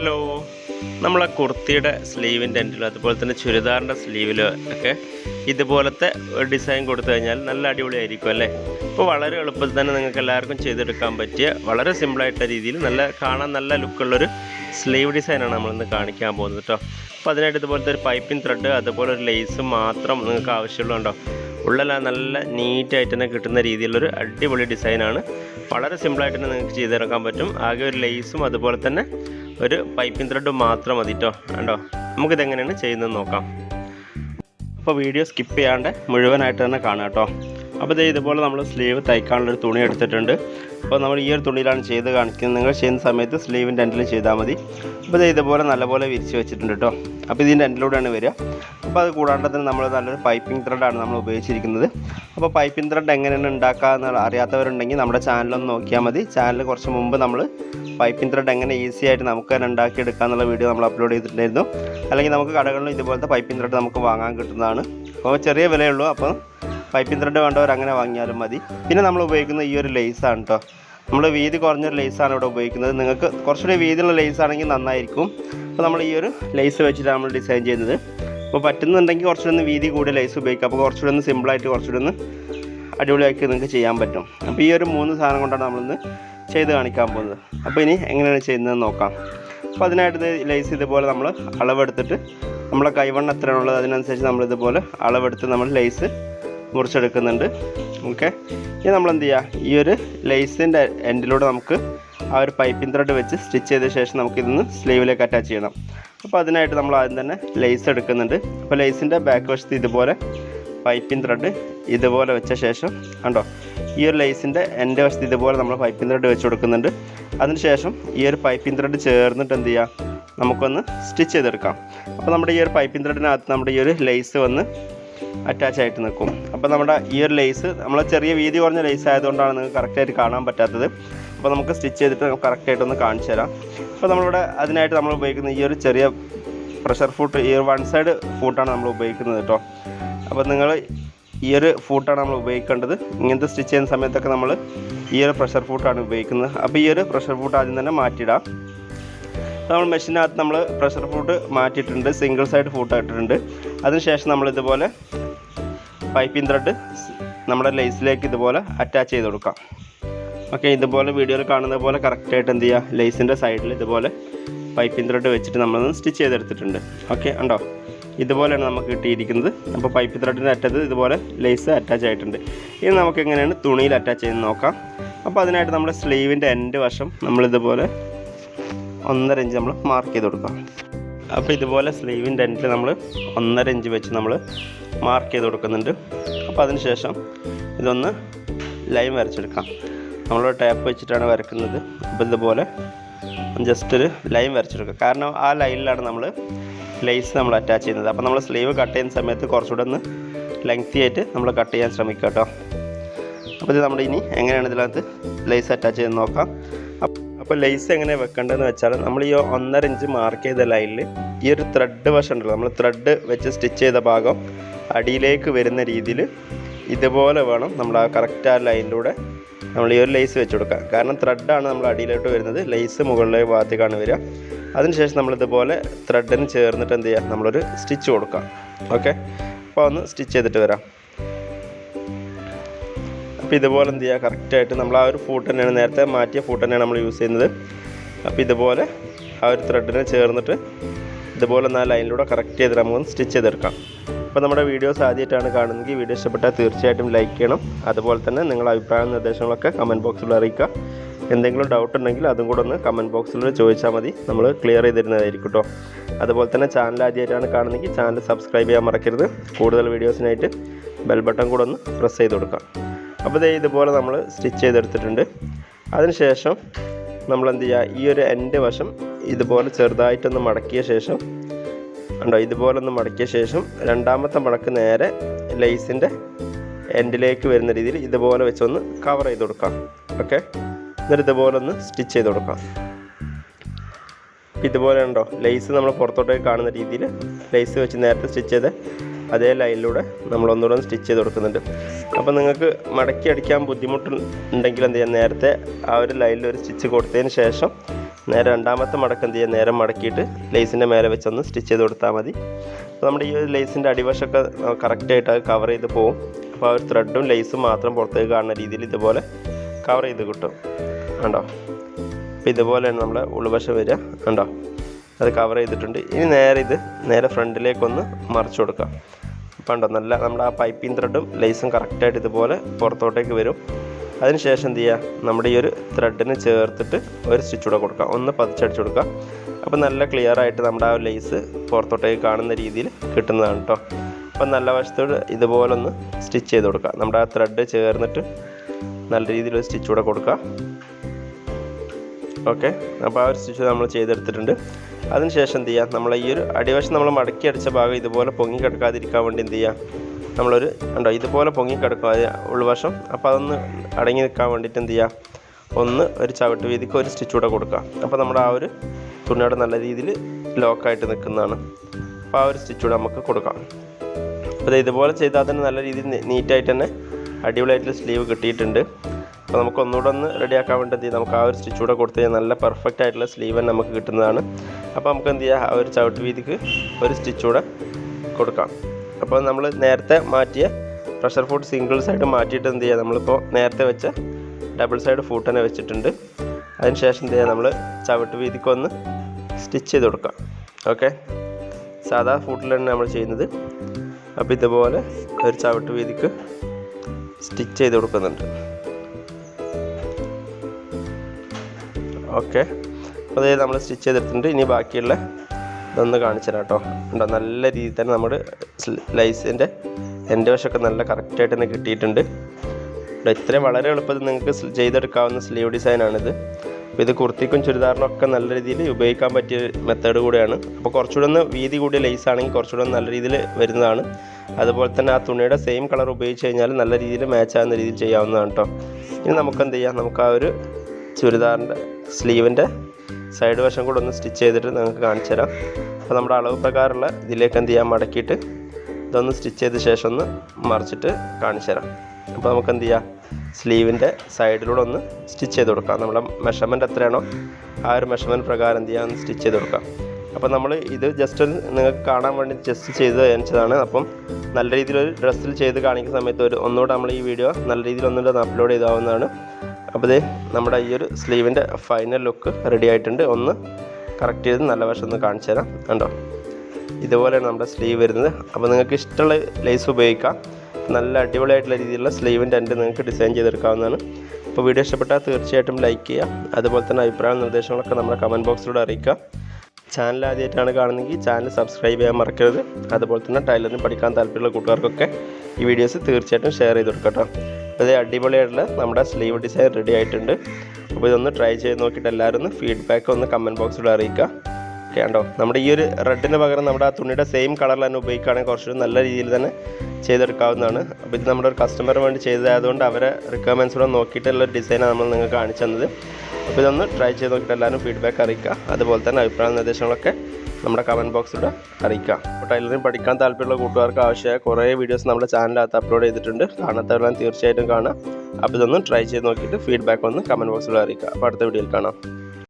Hello നമ്മൾ ആ കുർത്തിയുടെ സ്ലീവിന്റെ എൻഡിലോ അതുപോലെ തന്നെ ചുരിദാറിന്റെ സ്ലീവിലോ ഒക്കെ ഇതുപോലത്തെ ഡിസൈൻ കൊടുത്തു കഴിഞ്ഞാൽ നല്ല അടിപൊളിയായിരിക്കും അല്ലേ? ഇപ്പോൾ വളരെ എളുപ്പത്തിൽ തന്നെ നിങ്ങൾക്ക് എല്ലാവർക്കും ചെയ്തെടുക്കാൻ പറ്റിയ വളരെ സിമ്പിളായിട്ട രീതിയിൽ നല്ല കാണാൻ നല്ല ലുക്കുള്ളൊരു സ്ലീവ് ഡിസൈനാണ് നമ്മളിന്ന് കാണിക്കാൻ പോകുന്നത് കേട്ടോ അപ്പോൾ അതിനായിട്ട് ഇതുപോലത്തെ ഒരു പൈപ്പിംഗ് ത്രെഡ് അതുപോലെ ഒരു ലേസ് മാത്രം നിങ്ങൾക്ക് ആവശ്യമുള്ളതുണ്ടോ? ഉള്ളല്ല നല്ല നീറ്റായിട്ട് തന്നെ കിട്ടുന്ന രീതിയിലുള്ളൊരു അടിപൊളി ഡിസൈനാണ് വളരെ സിമ്പിളായിട്ട് തന്നെ നിങ്ങൾക്ക് ചെയ്തെടുക്കാൻ പറ്റും. ആകെ ഒരു ലേസും അതുപോലെ തന്നെ ഒരു പൈപ്പിംഗ് ത്രെഡ് മാത്രം മതി കേട്ടോ കണ്ടോ? നമുക്കിതെങ്ങനെയാണ് ചെയ്യുന്നത് നോക്കാം. അപ്പോൾ വീഡിയോ സ്കിപ്പ് ചെയ്യാണ്ട് മുഴുവനായിട്ട് തന്നെ കാണാം കേട്ടോ അപ്പോൾ ഇതേ ഇതുപോലെ നമ്മൾ സ്ലീവ് തയ്ക്കാനുള്ളൊരു തുണി എടുത്തിട്ടുണ്ട്. അപ്പോൾ നമ്മൾ ഈ ഒരു തുണിയിലാണ് ചെയ്ത് കാണിക്കുന്നത്. നിങ്ങൾ ചെയ്യുന്ന സമയത്ത് സ്ലീവിന്റെ എൻഡിൽ ചെയ്താൽ മതി. അപ്പോൾ ഇതേ ഇതുപോലെ നല്ലപോലെ വിരിച്ച് വെച്ചിട്ടുണ്ട് കേട്ടോ അപ്പോൾ ഇതിന്റെ എൻഡിലൂടെയാണ് വരിക. അപ്പോൾ അത് കൂടാണ്ട് തന്നെ നമ്മൾ നല്ലൊരു പൈപ്പിംഗ് ത്രെഡാണ് നമ്മൾ ഉപയോഗിച്ചിരിക്കുന്നത്. അപ്പോൾ പൈപ്പിംഗ് ത്രെഡ് എങ്ങനെയാണ് ഉണ്ടാക്കുക എന്ന് അറിയാത്തവരുണ്ടെങ്കിൽ നമ്മുടെ ചാനലൊന്ന് നോക്കിയാൽ മതി. ചാനൽ കുറച്ച് മുമ്പ് നമ്മൾ പൈപ്പിംഗ് ത്രെഡ് എങ്ങനെ ഈസി ആയിട്ട് നമുക്ക് തന്നെ ഉണ്ടാക്കിയെടുക്കുക എന്നുള്ള വീഡിയോ നമ്മൾ അപ്ലോഡ് ചെയ്തിട്ടുണ്ടായിരുന്നു. അല്ലെങ്കിൽ നമുക്ക് കടകളിലും ഇതുപോലത്തെ പൈപ്പിംഗ് ത്രെഡ് നമുക്ക് വാങ്ങാൻ കിട്ടുന്നതാണ്. അപ്പോൾ ചെറിയ വിലയുള്ളൂ അപ്പോൾ പൈപ്പിംഗ് ത്രെഡ് വേണ്ടവർ അങ്ങനെ വാങ്ങിയാലും മതി. പിന്നെ നമ്മൾ ഉപയോഗിക്കുന്ന ഈ ഒരു ലേസാണ് കേട്ടോ നമ്മൾ വീതി കുറഞ്ഞൊരു ലേസാണ് ഇവിടെ ഉപയോഗിക്കുന്നത്. നിങ്ങൾക്ക് കുറച്ചുകൂടി വീതിയുള്ള ലേസ് ആണെങ്കിൽ നന്നായിരിക്കും. അപ്പോൾ നമ്മൾ ഈ ഒരു ലേസ് വെച്ചിട്ടാണ് നമ്മൾ ഡിസൈൻ ചെയ്യുന്നത്. അപ്പോൾ പറ്റുന്നുണ്ടെങ്കിൽ കുറച്ചുകൂടി ഒന്ന് വീതി കൂടിയ ലേസ് ഉപയോഗിക്കുക അപ്പോൾ കുറച്ചുകൂടി ഒന്ന് സിമ്പിളായിട്ട് കുറച്ചുകൂടി ഒന്ന് അടിപൊളിയാക്കി നിങ്ങൾക്ക് ചെയ്യാൻ പറ്റും. അപ്പോൾ ഈ ഒരു മൂന്ന് സാധനം കൊണ്ടാണ് നമ്മളിന്ന് ചെയ്ത് കാണിക്കാൻ പോകുന്നത്. അപ്പോൾ ഇനി എങ്ങനെയാണ് ചെയ്യുന്നത് നോക്കാം. അപ്പോൾ അതിനായിട്ട് ലേസ് ഇതുപോലെ നമ്മൾ അളവെടുത്തിട്ട് നമ്മളെ കൈവണ്ണം എത്രയാണുള്ളത് അതിനനുസരിച്ച് നമ്മൾ ഇതുപോലെ അളവെടുത്ത് നമ്മൾ ലേസ് മുറിച്ചെടുക്കുന്നുണ്ട്. ഓക്കെ ഇനി നമ്മൾ എന്ത് ചെയ്യുക ഈ ഒരു ലേസിന്റെ എൻഡിലൂടെ നമുക്ക് ആ ഒരു പൈപ്പിംഗ് ത്രെഡ് വെച്ച് സ്റ്റിച്ച് ചെയ്ത ശേഷം നമുക്കിതൊന്ന് സ്ലീവിലേക്ക് അറ്റാച്ച് ചെയ്യണം. അപ്പോൾ അതിനായിട്ട് നമ്മൾ ആദ്യം തന്നെ ലേസ് എടുക്കുന്നുണ്ട്. അപ്പോൾ ലേസിന്റെ ബാക്ക് വശത്ത് ഇതുപോലെ പൈപ്പിംഗ് ത്രെഡ് ഇതുപോലെ വെച്ച ശേഷം കണ്ടോ? ഈ ഒരു ലേസിന്റെ എന്റെ വശത്ത് ഇതുപോലെ നമ്മൾ പൈപ്പിംഗ് ത്രെഡ് വെച്ച് കൊടുക്കുന്നുണ്ട്. അതിനുശേഷം ഈ ഒരു പൈപ്പിംഗ് ത്രെഡ് ചേർന്നിട്ട് എന്ത് ചെയ്യുക നമുക്കൊന്ന് സ്റ്റിച്ച് ചെയ്തെടുക്കാം. അപ്പോൾ നമ്മുടെ ഈ ഒരു പൈപ്പിംഗ് ത്രെഡിനകത്ത് നമ്മുടെ ഈ ഒരു ലേസ് വന്ന് അറ്റാച്ച് ആയിട്ട് നിൽക്കും. അപ്പോൾ നമ്മുടെ ഈ ഒരു ലേസ് നമ്മൾ ചെറിയ വീതി കുറഞ്ഞ ലേസ് ആയതുകൊണ്ടാണ് നിങ്ങൾക്ക് കറക്റ്റായിട്ട് കാണാൻ പറ്റാത്തത്. അപ്പോൾ നമുക്ക് സ്റ്റിച്ച് ചെയ്തിട്ട് നമുക്ക് കറക്റ്റായിട്ടൊന്ന് കാണിച്ചു തരാം. അപ്പോൾ നമ്മളിവിടെ അതിനായിട്ട് നമ്മൾ ഉപയോഗിക്കുന്ന ഈ ഒരു ചെറിയ പ്രഷർ ഫൂട്ട് ഈ ഒരു വൺ സൈഡ് ഫൂട്ടാണ് നമ്മൾ ഉപയോഗിക്കുന്നത് കേട്ടോ. അപ്പോൾ നിങ്ങൾ ഈ ഒരു ഫൂട്ടാണ് നമ്മൾ ഉപയോഗിക്കേണ്ടത്. ഇങ്ങനത്തെ സ്റ്റിച്ച് ചെയ്യുന്ന സമയത്തൊക്കെ നമ്മൾ ഈ ഒരു പ്രഷർ ഫൂട്ടാണ് ഉപയോഗിക്കുന്നത്. അപ്പോൾ ഈ ഒരു പ്രഷർ ഫൂട്ട് ആദ്യം തന്നെ മാറ്റിയിടാം. നമ്മൾ മെഷീനകത്ത് നമ്മൾ പ്രഷർ ഫൂട്ട് മാറ്റിയിട്ടുണ്ട് സിംഗിൾ സൈഡ് ഫൂട്ട് ഇട്ടിട്ടുണ്ട് അതിനുശേഷം നമ്മൾ ഇതുപോലെ പൈപ്പിംഗ് ത്രെഡ് നമ്മുടെ ലേസിലേക്ക് ഇതുപോലെ അറ്റാച്ച് ചെയ്ത് കൊടുക്കാം. ഓക്കെ ഇതുപോലെ വീഡിയോയിൽ കാണുന്ന പോലെ കറക്റ്റായിട്ട് എന്ത് ചെയ്യുക? ലേസിന്റെ സൈഡിൽ ഇതുപോലെ പൈപ്പിംഗ് ത്രെഡ് വെച്ചിട്ട് നമ്മളൊന്ന് സ്റ്റിച്ച് ചെയ്തെടുത്തിട്ടുണ്ട്. ഓക്കെ ഉണ്ടോ ഇതുപോലെയാണ് നമുക്ക് കിട്ടിയിരിക്കുന്നത്. അപ്പോൾ പൈപ്പ് ത്രെഡിന്റെ അറ്റത്ത് ഇതുപോലെ ലേസ് അറ്റാച്ച് ആയിട്ടുണ്ട്. ഇനി നമുക്ക് എങ്ങനെയാണ് തുണിയിൽ അറ്റാച്ച് ചെയ്ത് നോക്കാം. അപ്പോൾ അതിനായിട്ട് നമ്മുടെ സ്ലീവിന്റെ എൻഡ് വശം നമ്മളിതുപോലെ ഒന്നര ഇഞ്ച് നമ്മൾ മാർക്ക് ചെയ്ത് കൊടുക്കാം അപ്പോൾ ഇതുപോലെ സ്ലീവിന്റെ എൻഡിൽ നമ്മൾ ഒന്നര ഇഞ്ച് വെച്ച് നമ്മൾ മാർക്ക് ചെയ്ത് കൊടുക്കുന്നുണ്ട്. അപ്പോൾ അതിന് ശേഷം ഇതൊന്ന് ലൈൻ വരച്ചെടുക്കാം. നമ്മൾ ടാപ്പ് വെച്ചിട്ടാണ് വരക്കുന്നത്. അപ്പോൾ ഇതുപോലെ ജസ്റ്റ് ഒരു ലൈൻ വരച്ചെടുക്കുക. കാരണം ആ ലൈനിലാണ് നമ്മൾ ലൈസ് നമ്മൾ അറ്റാച്ച് ചെയ്യുന്നത്. അപ്പോൾ നമ്മൾ സ്ലീവ് കട്ട് ചെയ്യുന്ന സമയത്ത് കുറച്ചുകൂടെ ഒന്ന് ലെങ്തി ആയിട്ട് നമ്മൾ കട്ട് ചെയ്യാൻ ശ്രമിക്കുക കേട്ടോ. അപ്പോൾ ഇത് നമ്മൾ ഇനി എങ്ങനെയാണ് ഇതിനകത്ത് ലൈസ് അറ്റാച്ച് ചെയ്ത് നോക്കാം. അപ്പ- അപ്പോൾ ലേസ് എങ്ങനെ വെക്കേണ്ടതെന്ന് വെച്ചാൽ നമ്മൾ ഈ ഒന്നര ഇഞ്ച് മാർക്ക് ചെയ്ത ലൈനിൽ ഈ ഒരു ത്രെഡ് വശം ഉണ്ടല്ലോ നമ്മൾ ത്രെഡ് വെച്ച് സ്റ്റിച്ച് ചെയ്ത ഭാഗം അടിയിലേക്ക് വരുന്ന രീതിയിൽ ഇതുപോലെ വേണം നമ്മൾ ആ കറക്റ്റ് ആ ലൈനിലൂടെ നമ്മൾ ഈ ഒരു ലേസ് വെച്ച് കൊടുക്കുക കാരണം ത്രെഡാണ് നമ്മൾ അടിയിലോട്ട് വരുന്നത് ലേസ് മുകളിലെ ഭാഗത്തേക്കാണ് വരിക. അതിനുശേഷം നമ്മളിതുപോലെ ത്രെഡിന് ചേർന്നിട്ട് എന്ത് ചെയ്യുക നമ്മളൊരു സ്റ്റിച്ച് കൊടുക്കാം. ഓക്കെ അപ്പോൾ ഒന്ന് സ്റ്റിച്ച് ചെയ്തിട്ട് വരാം. അപ്പോൾ ഇതുപോലെ എന്ത് ചെയ്യുക? കറക്റ്റായിട്ട് നമ്മൾ ആ ഒരു ഫൂട്ട് തന്നെയാണ് നേരത്തെ മാറ്റിയ ഫൂട്ട് തന്നെയാണ് നമ്മൾ യൂസ് ചെയ്യുന്നത്. അപ്പോൾ ഇതുപോലെ ആ ഒരു ത്രെഡിനെ ചേർന്നിട്ട് ഇതുപോലെ ഒന്ന് ആ ലൈനിലൂടെ കറക്റ്റ് ചെയ്ത് നമുക്ക് സ്റ്റിച്ച് ചെയ്തെടുക്കാം. അപ്പോൾ നമ്മുടെ വീഡിയോസ് ആദ്യമായിട്ടാണ് കാണുന്നതെങ്കിൽ വീഡിയോ ഇഷ്ടപ്പെട്ടാൽ തീർച്ചയായിട്ടും ലൈക്ക് ചെയ്യണം. അതുപോലെ തന്നെ നിങ്ങളുടെ അഭിപ്രായ നിർദ്ദേശങ്ങളൊക്കെ കമന്റ് ബോക്സിൽ അറിയിക്കുക. എന്തെങ്കിലും ഡൗട്ട് ഉണ്ടെങ്കിൽ അതും കൂടെ ഒന്ന് കമന്റ് ബോക്സിൽ ചോദിച്ചാൽ മതി. നമ്മൾ ക്ലിയർ ചെയ്തിരുന്നതായിരിക്കും കേട്ടോ. അതുപോലെ തന്നെ ചാനൽ ആദ്യമായിട്ടാണ് കാണുന്നതെങ്കിൽ ചാനൽ സബ്സ്ക്രൈബ് ചെയ്യാൻ മറക്കരുത്. കൂടുതൽ വീഡിയോസിനായിട്ട് ബെൽ ബട്ടൺ കൂടെ ഒന്ന് പ്രസ് ചെയ്ത് കൊടുക്കാം അപ്പോൾ ദേ ഇതുപോലെ നമ്മൾ സ്റ്റിച്ച് ചെയ്തെടുത്തിട്ടുണ്ട്. അതിനുശേഷം നമ്മൾ എന്ത് ചെയ്യുക ഈ ഒരു എന്റെ വശം ഇതുപോലെ ചെറുതായിട്ടൊന്ന് മടക്കിയ ശേഷം ഉണ്ടോ ഇതുപോലെ ഒന്ന് മടക്കിയ ശേഷം രണ്ടാമത്തെ മടക്ക് നേരെ ലേസിന്റെ എൻഡിലേക്ക് വരുന്ന രീതിയിൽ ഇതുപോലെ വെച്ചൊന്ന് കവർ ചെയ്ത് കൊടുക്കാം. ഓക്കെ എന്നിട്ട് ഇതുപോലെ ഒന്ന് സ്റ്റിച്ച് ചെയ്ത് കൊടുക്കാം. ഇതുപോലെ ഉണ്ടോ ലേസ് നമ്മൾ പുറത്തോട്ടേക്ക് കാണുന്ന രീതിയിൽ ലേസ് വെച്ച് നേരത്തെ സ്റ്റിച്ച് ചെയ്ത് അതേ ലൈനിലൂടെ നമ്മൾ ഒന്നുകൂടെ സ്റ്റിച്ച് ചെയ്ത് കൊടുക്കുന്നുണ്ട്. അപ്പോൾ നിങ്ങൾക്ക് മടക്കി അടിക്കാൻ ബുദ്ധിമുട്ടുണ്ടെങ്കിൽ എന്ത് ചെയ്യാം? നേരത്തെ ആ ഒരു ലൈനിൽ ഒരു സ്റ്റിച്ച് കൊടുത്തതിന് ശേഷം നേരെ രണ്ടാമത്തെ മടക്ക് എന്ത് ചെയ്യാം? നേരെ മടക്കിയിട്ട് ലേസിന്റെ മേലെ വെച്ചൊന്ന് സ്റ്റിച്ച് ചെയ്ത് കൊടുത്താൽ മതി. അപ്പോൾ നമ്മുടെ ഈ ഒരു ലേസിന്റെ അടിവശമൊക്കെ കറക്റ്റായിട്ട് അത് കവർ ചെയ്ത് പോകും അപ്പോൾ ആ ഒരു ത്രെഡും ലേസും മാത്രം പുറത്തേക്ക് കാണുന്ന രീതിയിൽ ഇതുപോലെ കവർ ചെയ്ത് കിട്ടും. കണ്ടോ? അപ്പോൾ ഇതുപോലെയാണ് നമ്മുടെ ഉൾവശം വരിക. കണ്ടോ? അത് കവർ ചെയ്തിട്ടുണ്ട്. ഇനി നേരെ ഇത് നേരെ ഫ്രണ്ടിലേക്കൊന്ന് മറിച്ച് കൊടുക്കാം. ഉണ്ടോ? നല്ല നമ്മുടെ ആ പൈപ്പിംഗ് ത്രെഡും ലേസും കറക്റ്റായിട്ട് ഇതുപോലെ പുറത്തോട്ടേക്ക് വരും. അതിനുശേഷം എന്ത് ചെയ്യുക നമ്മുടെ ഈ ഒരു ത്രെഡിന് ചേർത്തിട്ട് ഒരു സ്റ്റിച്ച് കൂടെ കൊടുക്കുക ഒന്ന് പതിച്ചടിച്ച് കൊടുക്കുക. അപ്പോൾ നല്ല ക്ലിയർ ആയിട്ട് നമ്മുടെ ആ ലേസ് പുറത്തോട്ടേക്ക് കാണുന്ന രീതിയിൽ കിട്ടുന്നതാണ് കേട്ടോ അപ്പോൾ നല്ല വശത്തോട് ഇതുപോലെ ഒന്ന് സ്റ്റിച്ച് ചെയ്ത് കൊടുക്കുക. നമ്മുടെ ആ ത്രെഡ് ചേർന്നിട്ട് നല്ല രീതിയിൽ ഒരു സ്റ്റിച്ച് കൂടെ കൊടുക്കുക. ഓക്കെ അപ്പോൾ ആ ഒരു സ്റ്റിച്ച് നമ്മൾ ചെയ്തെടുത്തിട്ടുണ്ട്. അതിനുശേഷം എന്ത് ചെയ്യുക? നമ്മൾ ഈ ഒരു അടിവശം നമ്മൾ മടക്കി അടിച്ച ഭാഗം ഇതുപോലെ പൊങ്ങി കിടക്കാതിരിക്കാൻ വേണ്ടി എന്ത് ചെയ്യുക? നമ്മളൊരു ഉണ്ടോ ഇതുപോലെ പൊങ്ങി കിടക്കും അത് ഉൾവശം. അപ്പോൾ അതൊന്ന് അടങ്ങി നിൽക്കാൻ വേണ്ടിയിട്ട് എന്ത് ചെയ്യുക? ഒന്ന് ഒരു ചവിട്ട് വീതിക്ക് ഒരു സ്റ്റിച്ച് കൂടെ കൊടുക്കുക. അപ്പോൾ നമ്മുടെ ആ ഒരു തുണിയുടെ നല്ല രീതിയിൽ ലോക്കായിട്ട് നിൽക്കുന്നതാണ്. അപ്പോൾ ആ ഒരു സ്റ്റിച്ച് കൂടെ നമുക്ക് കൊടുക്കാം. അപ്പോൾ ഇതുപോലെ ചെയ്താൽ തന്നെ നല്ല രീതിയിൽ നീറ്റായിട്ട് തന്നെ അടിപൊളിയായിട്ടുള്ള സ്ലീവ് കിട്ടിയിട്ടുണ്ട്. അപ്പോൾ നമുക്ക് ഒന്നുകൂടെ ഒന്ന് റെഡിയാക്കാൻ വേണ്ടി നമുക്ക് ആ ഒരു സ്റ്റിച്ച് കൂടെ കൊടുത്തു കഴിഞ്ഞാൽ നല്ല പെർഫെക്റ്റ് ആയിട്ടുള്ള സ്ലീവ് തന്നെ നമുക്ക് കിട്ടുന്നതാണ്. അപ്പോൾ നമുക്ക് എന്ത് ചെയ്യാം? ഒരു ചവിട്ട് വീതിക്ക് ഒരു സ്റ്റിച്ച് കൂടെ കൊടുക്കാം. അപ്പോൾ നമ്മൾ നേരത്തെ മാറ്റിയ പ്രഷർ ഫുഡ് സിംഗിൾ സൈഡ് മാറ്റിയിട്ട് എന്ത് ചെയ്യുക നമ്മളിപ്പോൾ നേരത്തെ വെച്ച ഡബിൾ സൈഡ് ഫുഡ് തന്നെ വെച്ചിട്ടുണ്ട്. അതിനുശേഷം എന്ത് ചെയ്യുക നമ്മൾ ചവിട്ട് വീതിക്കൊന്ന് സ്റ്റിച്ച് ചെയ്ത് കൊടുക്കാം. ഓക്കെ? സാധാ ഫുഡിലാണ് നമ്മൾ ചെയ്യുന്നത്. അപ്പോൾ ഇതുപോലെ ഒരു ചവിട്ട് വീതിക്ക് സ്റ്റിച്ച് ചെയ്ത് കൊടുക്കുന്നുണ്ട്. ഓക്കെ? അതായത് നമ്മൾ സ്റ്റിച്ച് ചെയ്തിട്ടുണ്ട്. ഇനി ബാക്കിയുള്ള ഇതൊന്ന് കാണിച്ചു കേട്ടോ ഉണ്ടോ നല്ല രീതിയിൽ തന്നെ നമ്മുടെ ലൈസിന്റെ എന്റെ വശമൊക്കെ നല്ല കറക്റ്റായിട്ട് തന്നെ കിട്ടിയിട്ടുണ്ട്. ഇവിടെ ഇത്രയും വളരെ എളുപ്പത്തിൽ നിങ്ങൾക്ക് ചെയ്തെടുക്കാവുന്ന സ്ലീവ് ഡിസൈനാണിത് അപ്പോൾ ഇത് കുർത്തിക്കും ചുരിദാറിനും ഒക്കെ നല്ല രീതിയിൽ ഉപയോഗിക്കാൻ പറ്റിയ മെത്തേഡ് കൂടിയാണ്. അപ്പോൾ കുറച്ചുകൂടെ ഒന്ന് വീതി കൂടിയ ലേസ് ആണെങ്കിൽ കുറച്ചുകൂടെ നല്ല രീതിയിൽ വരുന്നതാണ്. അതുപോലെ തന്നെ ആ തുണിയുടെ സെയിം കളർ ഉപയോഗിച്ച് കഴിഞ്ഞാൽ നല്ല രീതിയിൽ മാച്ച് ആകുന്ന രീതിയിൽ ചെയ്യാവുന്നതാണ് കേട്ടോ ഇനി നമുക്ക് എന്ത് ചെയ്യാം? നമുക്ക് ആ ഒരു ചുരിദാറിന്റെ സ്ലീവിന്റെ സൈഡ് വശം കൂടെ ഒന്ന് സ്റ്റിച്ച് ചെയ്തിട്ട് നിങ്ങൾക്ക് കാണിച്ചു തരാം. അപ്പോൾ നമ്മുടെ അളവ് പ്രകാരമുള്ള ഇതിലേക്ക് എന്ത് ചെയ്യാം? മടക്കിയിട്ട് ഇതൊന്ന് സ്റ്റിച്ച് ചെയ്ത ശേഷം ഒന്ന് മറിച്ചിട്ട് കാണിച്ചു തരാം. അപ്പോൾ നമുക്ക് എന്ത് ചെയ്യാം? സ്ലീവിന്റെ സൈഡിലൂടെ ഒന്ന് സ്റ്റിച്ച് ചെയ്ത് കൊടുക്കാം. നമ്മുടെ മെഷർമെന്റ് എത്രയാണോ ആ ഒരു മെഷർമെന്റ് പ്രകാരം എന്ത് ചെയ്യാം? സ്റ്റിച്ച് ചെയ്ത് കൊടുക്കാം. അപ്പോൾ നമ്മൾ ഇത് ജസ്റ്റ് നിങ്ങൾക്ക് കാണാൻ വേണ്ടി ജസ്റ്റ് ചെയ്ത് കാണിച്ചതാണ്. അപ്പം നല്ല രീതിയിൽ ഒരു ഡ്രസ്സിൽ ചെയ്ത് കാണിക്കുന്ന സമയത്ത് ഒരു ഒന്നുകൂടെ നമ്മൾ ഈ വീഡിയോ നല്ല രീതിയിൽ ഒന്നുകൂടെ അപ്ലോഡ് ചെയ്താവുന്നതാണ്. അപ്പോൾ ഇത് നമ്മുടെ ഈ ഒരു സ്ലീവിന്റെ ഫൈനൽ ലുക്ക് റെഡി ആയിട്ടുണ്ട്. ഒന്ന് കറക്റ്റ് ചെയ്ത് നല്ല വശം ഒന്ന് കാണിച്ചു തരാം. കണ്ടോ? ഇതുപോലെയാണ് നമ്മുടെ സ്ലീവ് വരുന്നത്. അപ്പോൾ നിങ്ങൾക്ക് ഇഷ്ടമുള്ള ലേസ് ഉപയോഗിക്കാം. നല്ല അടിപൊളിയായിട്ടുള്ള രീതിയിലുള്ള സ്ലീവിന്റെ എന്റെ നിങ്ങൾക്ക് ഡിസൈൻ ചെയ്തെടുക്കാവുന്നതാണ്. അപ്പോൾ വീഡിയോ ഇഷ്ടപ്പെട്ടാൽ തീർച്ചയായിട്ടും ലൈക്ക് ചെയ്യുക. അതുപോലെ തന്നെ അഭിപ്രായ നിർദ്ദേശങ്ങളൊക്കെ നമ്മുടെ കമന്റ് ബോക്സിലൂടെ അറിയിക്കുക. ചാനൽ ആദ്യമായിട്ടാണ് കാണുന്നതെങ്കിൽ ചാനൽ സബ്സ്ക്രൈബ് ചെയ്യാൻ മറക്കരുത്. അതുപോലെ തന്നെ ടൈലറിന് പഠിക്കാൻ താല്പര്യമുള്ള കൂട്ടുകാർക്കൊക്കെ ഈ വീഡിയോസ് തീർച്ചയായിട്ടും ഷെയർ ചെയ്ത് കൊടുക്കട്ടോ. ഇത് അടിപൊളിയായിട്ടുള്ള നമ്മുടെ സ്ലീവ് ഡിസൈൻ റെഡി ആയിട്ടുണ്ട്. അപ്പോൾ ഇതൊന്ന് ട്രൈ ചെയ്ത് നോക്കിയിട്ട് എല്ലാവരും ഒന്ന് ഫീഡ്ബാക്ക് ഒന്ന് കമന്റ് ബോക്സിലൂടെ അറിയിക്കുക. ഓക്കെ ഉണ്ടോ നമ്മുടെ ഈ ഒരു റെഡിന് പകരം നമ്മുടെ ആ തുണിയുടെ സെയിം കളറിൽ തന്നെ ഉപയോഗിക്കുകയാണെങ്കിൽ കുറച്ചുകൂടി നല്ല രീതിയിൽ തന്നെ ചെയ്തെടുക്കാവുന്നതാണ്. അപ്പോൾ ഇത് നമ്മുടെ ഒരു കസ്റ്റമറിന് വേണ്ടി ചെയ്തതായതുകൊണ്ട് അവരെ റിക്വയർമെൻസിലൂടെ നോക്കിയിട്ടുള്ള ഡിസൈനാണ് നമ്മൾ നിങ്ങൾക്ക് കാണിച്ചു തന്നത്. അപ്പോൾ ഇതൊന്ന് ട്രൈ ചെയ്ത് നോക്കിയിട്ട് എല്ലാവരും ഫീഡ്ബാക്ക് അറിയിക്കുക. അതുപോലെ തന്നെ അഭിപ്രായ നിർദ്ദേശങ്ങളൊക്കെ നമ്മുടെ കമന്റ് ബോക്സിലൂടെ അറിയിക്കാം. അപ്പോൾ ടൈലറിംഗ് പഠിക്കാൻ താല്പര്യമുള്ള കൂട്ടുകാർക്ക് ആവശ്യമായ കുറേ വീഡിയോസ് നമ്മുടെ ചാനലിനകത്ത് അപ്ലോഡ് ചെയ്തിട്ടുണ്ട്. കാണാത്തവരെല്ലാം തീർച്ചയായിട്ടും കാണാം. അപ്പോൾ ഇതൊന്നും ട്രൈ ചെയ്ത് നോക്കിയിട്ട് ഫീഡ്ബാക്ക് ഒന്ന് കമന്റ് ബോക്സിലൂടെ അറിയിക്കുക അപ്പോൾ അടുത്ത വീഡിയോയിൽ കാണാം.